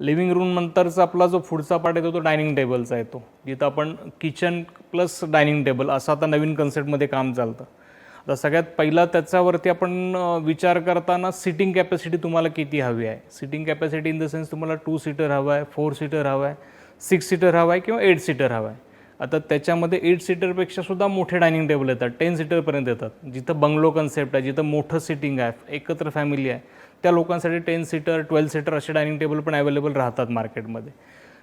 Living रूमनंतरचा आपला जो पुढचा पार्ट येतो तो डायनिंग टेबलचा येतो जिथं आपण किचन प्लस डायनिंग टेबल असं आता नवीन कन्सेप्टमध्ये काम चालतं. आता सगळ्यात पहिला त्याच्यावरती आपण विचार करताना सिटिंग कॅपॅसिटी तुम्हाला किती हवी आहे? Seating capacity in the sense तुम्हाला टू सीटर हवं आहे फोर सीटर हवं आहे सिक्स सीटर हवं आहे किंवा एट सीटर हवं आहे. आता त्याच्यामध्ये एट सीटरपेक्षा सुद्धा मोठे डायनिंग टेबल येतात टेन सीटरपर्यंत येतात. जिथं बंगलो कन्सेप्ट आहे जिथं मोठं सिटिंग आहे एकत्र फॅमिली आहे त्या लोकांसाठी टेन सीटर ट्वेल्व सीटर असे डायनिंग टेबल पण अवेलेबल राहतात मार्केटमध्ये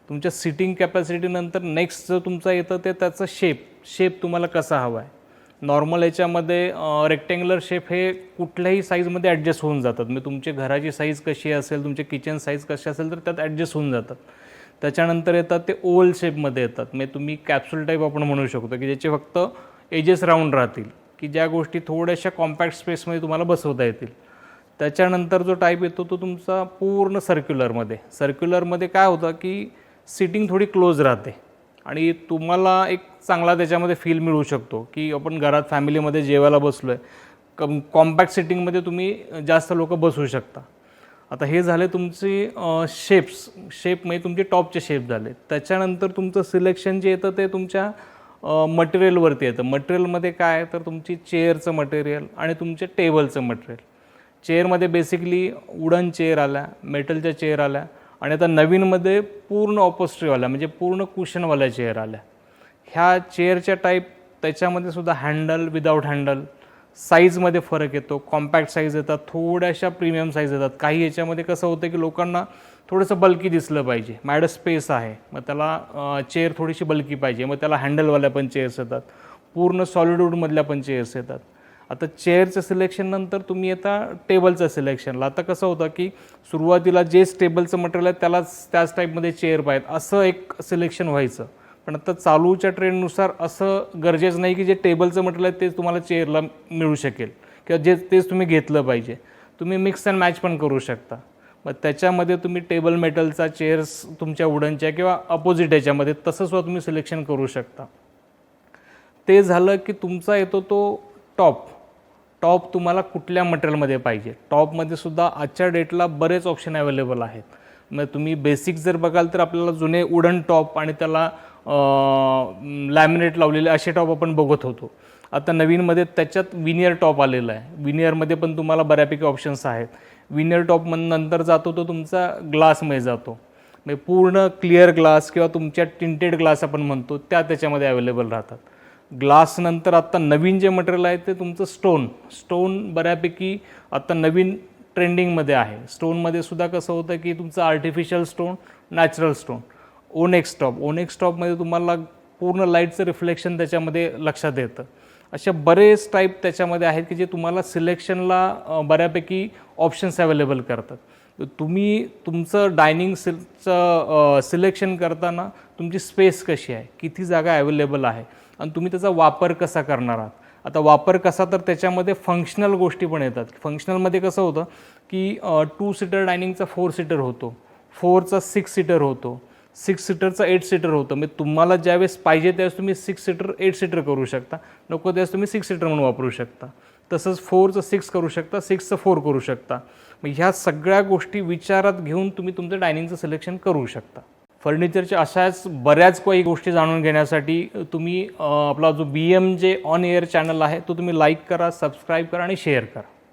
तुमच्या सिटिंग कॅपॅसिटीनंतर नेक्स्ट जो तुमचा येतं ते त्याचं शेप शेप तुम्हाला कसा हवा आहे नॉर्मल याच्यामध्ये रेक्टँग्युलर शेप हे कुठल्याही साईजमध्ये ॲडजस्ट होऊन जातात. म्हणजे तुमची घराची साईज कशी असेल तुमचे किचन साईज कशी असेल तर त्यात ॲडजस्ट होऊन जातात. त्याच्यानंतर येतात ते ओवल शेपमध्ये येतात. म्हणजे तुम्ही कॅप्सूल टाईप आपण म्हणू शकतो की ज्याचे फक्त एजेस राऊंड राहतील की ज्या गोष्टी थोड्याशा कॉम्पॅक्ट स्पेसमध्ये तुम्हाला बसवता येतील. त्याच्यानंतर जो टाईप येतो तो तुमचा पूर्ण सर्क्युलरमध्ये सर्क्युलरमध्ये काय होतं की सिटिंग थोडी क्लोज राहते. आणि तुम्हाला एक चांगला त्याच्यामध्ये फील मिळू शकतो की आपण घरात फॅमिलीमध्ये जेवायला बसलो आहे कम कॉम्पॅक्ट सिटिंगमध्ये तुम्ही जास्त लोक बसू शकता. आता हे झाले तुमचे शेप्स शेप म्हणजे तुमचे टॉपचे शेप झाले. त्याच्यानंतर तुमचं सिलेक्शन जे येतं ते तुमच्या मटेरियलवरती येतं. मटेरियलमध्ये काय? आहे तर तुमची चेअरचं मटेरियल आणि तुमचे टेबलचं मटेरियल चेअरमध्ये बेसिकली वुडन चेअर आल्या मेटलच्या चेअर आल्या आणि आता नवीनमध्ये पूर्ण ऑपोस्ट्रीवाल्या म्हणजे पूर्ण कुशनवाल्या चेअर आल्या. ह्या चेअरच्या टाईप त्याच्यामध्ये सुद्धा हँडल विदाऊट हँडल साईजमध्ये फरक येतो कॉम्पॅक्ट साईज येतात थोड्याशा प्रीमियम साईज येतात. काही याच्यामध्ये कसं होतं की लोकांना थोडंसं बल्की दिसलं पाहिजे. मॅड स्पेस आहे. मग त्याला चेअर थोडीशी बल्की पाहिजे. मग त्याला हँडलवाल्या पण चेअर्स येतात. पूर्ण सॉलिडवूडमधल्या पण चेअर्स येतात. आता चेअरचं सिलेक्शन नंतर तुम्ही येता टेबलचं सिलेक्शनला आता कसं होतं की सुरुवातीला जे टेबलचं मटेरियल आहे त्यालाच त्याच टाईपमध्ये चेअर पाहिजे असं एक सिलेक्शन व्हायचं. पण आता चालूच्या ट्रेंडनुसार असं गरजेचं नाही की जे टेबलचं मटेरियल आहे तेच तुम्हाला चेअरला मिळू शकेल. किंवा जे तेच तुम्ही घेतलं पाहिजे. तुम्ही मिक्स अँड मॅच पण करू शकता. मग त्याच्यामध्ये तुम्ही टेबल मेटलचा चेअर्स तुमच्या वुडनच्या किंवा अपोजिट याच्यामध्ये तसं सुद्धा तुम्ही सिलेक्शन करू शकता. ते झालं की तुमचा येतो तो टॉप टॉप तुम्हाला कुठल्या मटेरियलमध्ये पाहिजे? टॉपमध्ये सुद्धा आजच्या डेटला बरेच ऑप्शन अवेलेबल आहेत. मग तुम्ही बेसिक जर बघाल तर आपल्याला जुने वुडन टॉप आणि त्याला लॅमिनेट लावलेले असे टॉप आपण बघत होतो. आता नवीनमध्ये त्याच्यात विनियर टॉप आलेला आहे. विनियरमध्ये पण तुम्हाला बऱ्यापैकी ऑप्शन्स आहेत. विनियर टॉप नंतर जातो तो तुमचा ग्लासमध्ये जातो. म्हणजे पूर्ण क्लिअर ग्लास किंवा तुमच्या टिंटेड ग्लास आपण म्हणतो त्या त्याच्यामध्ये अवेलेबल राहतात. ग्लासनंतर आत्ता नवीन जे मटेरियल आहे ते तुमचं स्टोन स्टोन बऱ्यापैकी आत्ता नवीन ट्रेंडिंगमध्ये आहे. स्टोनमध्ये सुद्धा कसं होतं की तुमचं artificial stone natural stone onyx top onyx टॉपमध्ये तुम्हाला पूर्ण लाईटचं रिफ्लेक्शन त्याच्यामध्ये लक्षात येतं. अशा बरेच टाईप त्याच्यामध्ये आहेत की जे तुम्हाला सिलेक्शनला बऱ्यापैकी ऑप्शन्स अवेलेबल करतात. तुम्ही तुमचं डायनिंग सिलचं सिलेक्शन करताना तुमची स्पेस कशी आहे? किती जागा अवेलेबल आहे? आणि तुम्ही त्याचा वापर कसा करणार आहात? आता वापर कसा तर त्याच्यामध्ये फंक्शनल गोष्टी पण येतात. फंक्शनलमध्ये कसं होतं की टू सीटर डायनिंगचा फोर सीटर होतो. फोरचा सिक्स सीटर होतो. सिक्स सीटरचा एट सीटर होतं. म्हणजे तुम्हाला ज्यावेळेस पाहिजे त्यावेळेस तुम्ही सिक्स सीटर एट सीटर करू शकता. नको त्यावेळेस तुम्ही सिक्स सीटर म्हणून वापरू शकता. तसंच फोरचं सिक्स करू शकता सिक्सचं फोर करू शकता. मग ह्या सगळ्या गोष्टी विचारात घेऊन तुम्ही तुमचं डायनिंगचं सिलेक्शन करू शकता. फर्निचरच्या अशाच बऱ्याच काही गोष्टी जाणून घेण्यासाठी तुम्ही आपला जो B M J on air channel आहे तो तुम्ही लाईक करा सबस्क्राईब करा आणि शेअर करा.